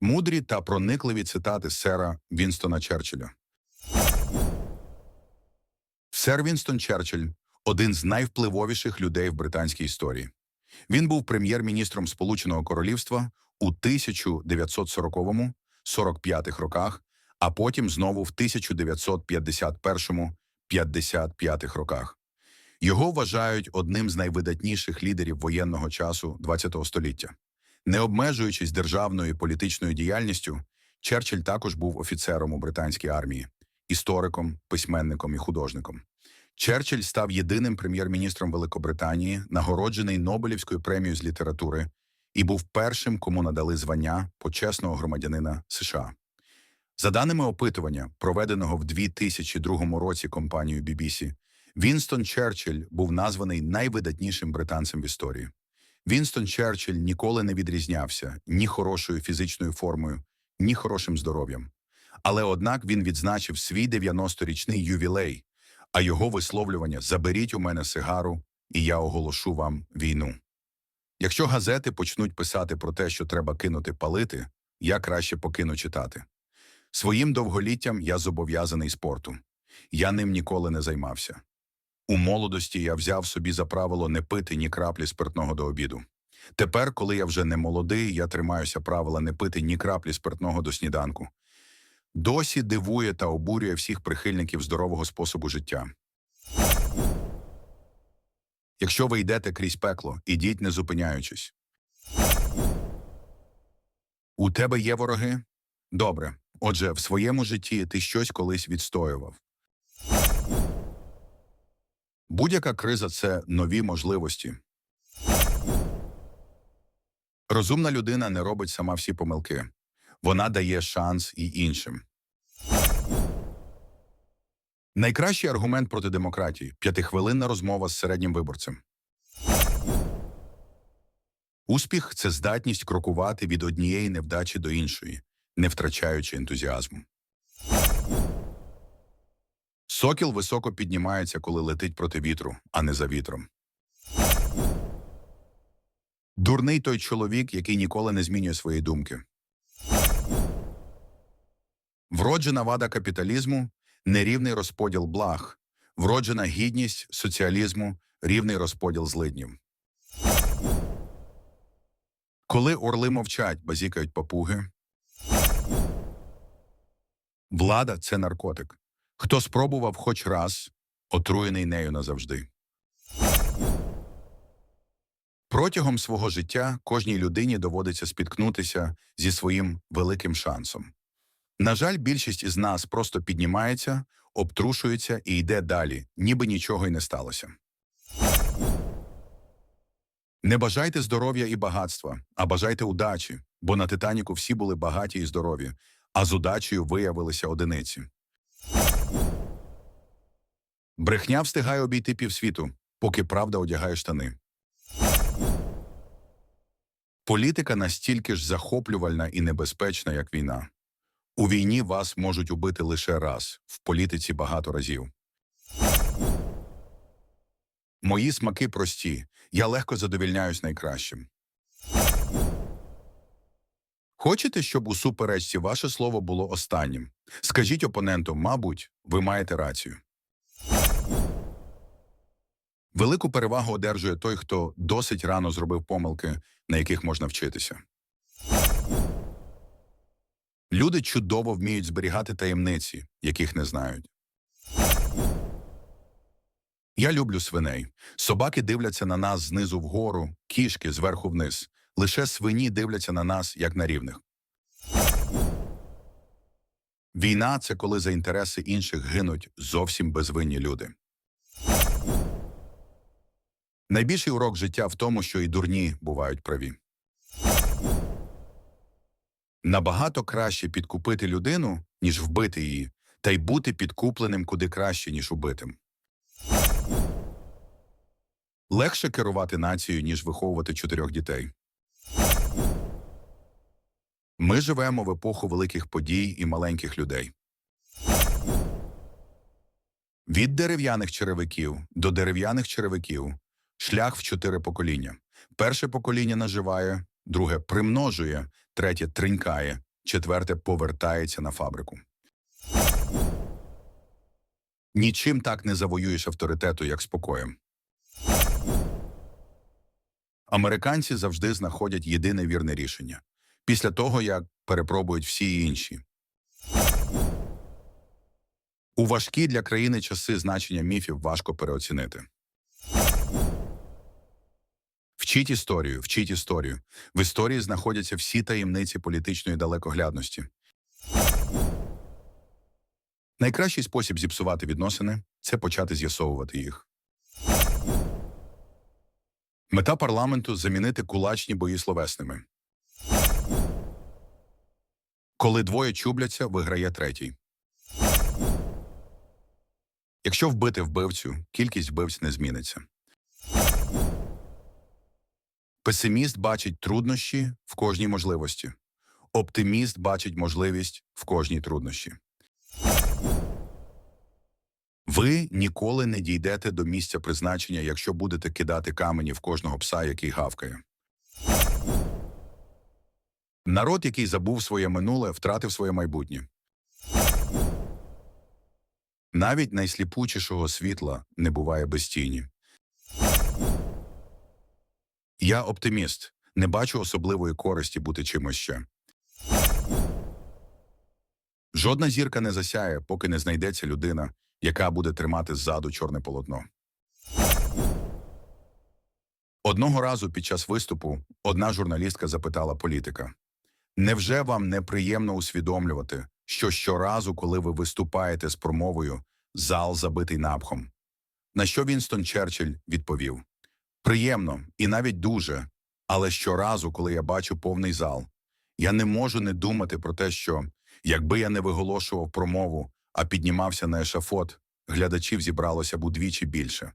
Мудрі та проникливі цитати сера Вінстона Черчилля. Сер Вінстон Черчилль – один з найвпливовіших людей в британській історії. Він був прем'єр-міністром Сполученого Королівства у 1940-45 роках, а потім знову в 1951-55 роках. Його вважають одним з найвидатніших лідерів воєнного часу ХХ століття. Не обмежуючись державною і політичною діяльністю, Черчилль також був офіцером у британській армії, істориком, письменником і художником. Черчилль став єдиним прем'єр-міністром Великобританії, нагороджений Нобелівською премією з літератури, і був першим, кому надали звання почесного громадянина США. За даними опитування, проведеного в 2002 році компанією BBC, Вінстон Черчилль був названий найвидатнішим британцем в історії. Вінстон Черчилль ніколи не відрізнявся ні хорошою фізичною формою, ні хорошим здоров'ям. Але однак він відзначив свій 90-річний ювілей, а його висловлювання «Заберіть у мене сигару, і я оголошу вам війну». Якщо газети почнуть писати про те, що треба кинути палити, я краще покину читати. Своїм довголіттям я зобов'язаний спорту. Я ним ніколи не займався. У молодості я взяв собі за правило не пити ні краплі спиртного до обіду. Тепер, коли я вже не молодий, я тримаюся правила не пити ні краплі спиртного до сніданку. Досі дивує та обурює всіх прихильників здорового способу життя. Якщо ви йдете крізь пекло, ідіть не зупиняючись. У тебе є вороги? Добре. Отже, в своєму житті ти щось колись відстоював. Будь-яка криза це нові можливості. Розумна людина не робить сама всі помилки. Вона дає шанс і іншим. Найкращий аргумент проти демократії п'ятихвилинна розмова з середнім виборцем. Успіх це здатність крокувати від однієї невдачі до іншої, не втрачаючи ентузіазму. Сокіл високо піднімається, коли летить проти вітру, а не за вітром. Дурний той чоловік, який ніколи не змінює свої думки. Вроджена вада капіталізму нерівний розподіл благ, вроджена гідність соціалізму рівний розподіл злиднів. Коли орли мовчать, базікають папуги. Влада це наркотик. Хто спробував хоч раз, отруєний нею назавжди. Протягом свого життя кожній людині доводиться спіткнутися зі своїм великим шансом. На жаль, більшість із нас просто піднімається, обтрушується і йде далі, ніби нічого й не сталося. Не бажайте здоров'я і багатства, а бажайте удачі, бо на Титаніку всі були багаті і здорові, а з удачею виявилися одиниці. Брехня встигає обійти півсвіту, поки правда одягає штани. Політика настільки ж захоплювальна і небезпечна, як війна. У війні вас можуть убити лише раз, в політиці багато разів. Мої смаки прості, я легко задовільняюсь найкращим. Хочете, щоб у суперечці ваше слово було останнім? Скажіть опоненту, мабуть, ви маєте рацію. Велику перевагу одержує той, хто досить рано зробив помилки, на яких можна вчитися. Люди чудово вміють зберігати таємниці, яких не знають. Я люблю свиней. Собаки дивляться на нас знизу вгору, кішки зверху вниз. Лише свині дивляться на нас як на рівних. Війна це коли за інтереси інших гинуть зовсім безвинні люди. Найбільший урок життя в тому, що і дурні бувають праві. Набагато краще підкупити людину, ніж вбити її, та й бути підкупленим куди краще, ніж убитим. Легше керувати нацією, ніж виховувати чотирьох дітей. Ми живемо в епоху великих подій і маленьких людей. Від дерев'яних черевиків до дерев'яних черевиків шлях в чотири покоління. Перше покоління наживає, друге примножує, третє тринькає, четверте повертається на фабрику. Нічим так не завоюєш авторитету, як спокоєм. Американці завжди знаходять єдине вірне рішення після того, як перепробують всі інші. У важкі для країни часи значення міфів важко переоцінити. Вчіть історію, вчіть історію. В історії знаходяться всі таємниці політичної далекоглядності. Найкращий спосіб зіпсувати відносини це почати з'ясовувати їх. Мета парламенту замінити кулачні бої словесними. Коли двоє чубляться, виграє третій. Якщо вбити вбивцю, кількість вбивць не зміниться. Песиміст бачить труднощі в кожній можливості. Оптиміст бачить можливість в кожній труднощі. Ви ніколи не дійдете до місця призначення, якщо будете кидати камені в кожного пса, який гавкає. Народ, який забув своє минуле, втратив своє майбутнє. Навіть найсліпучішого світла не буває без тіні. Я оптиміст, не бачу особливої користі бути чимось ще. Жодна зірка не засяє, поки не знайдеться людина, яка буде тримати ззаду чорне полотно. Одного разу під час виступу одна журналістка запитала політика: Невже вам неприємно усвідомлювати, що щоразу, коли ви виступаєте з промовою, зал забитий напхом? На що Вінстон Черчилль відповів: Приємно і навіть дуже, але щоразу, коли я бачу повний зал, я не можу не думати про те, що якби я не виголошував промову, а піднімався на ешафот, глядачів зібралося б удвічі більше.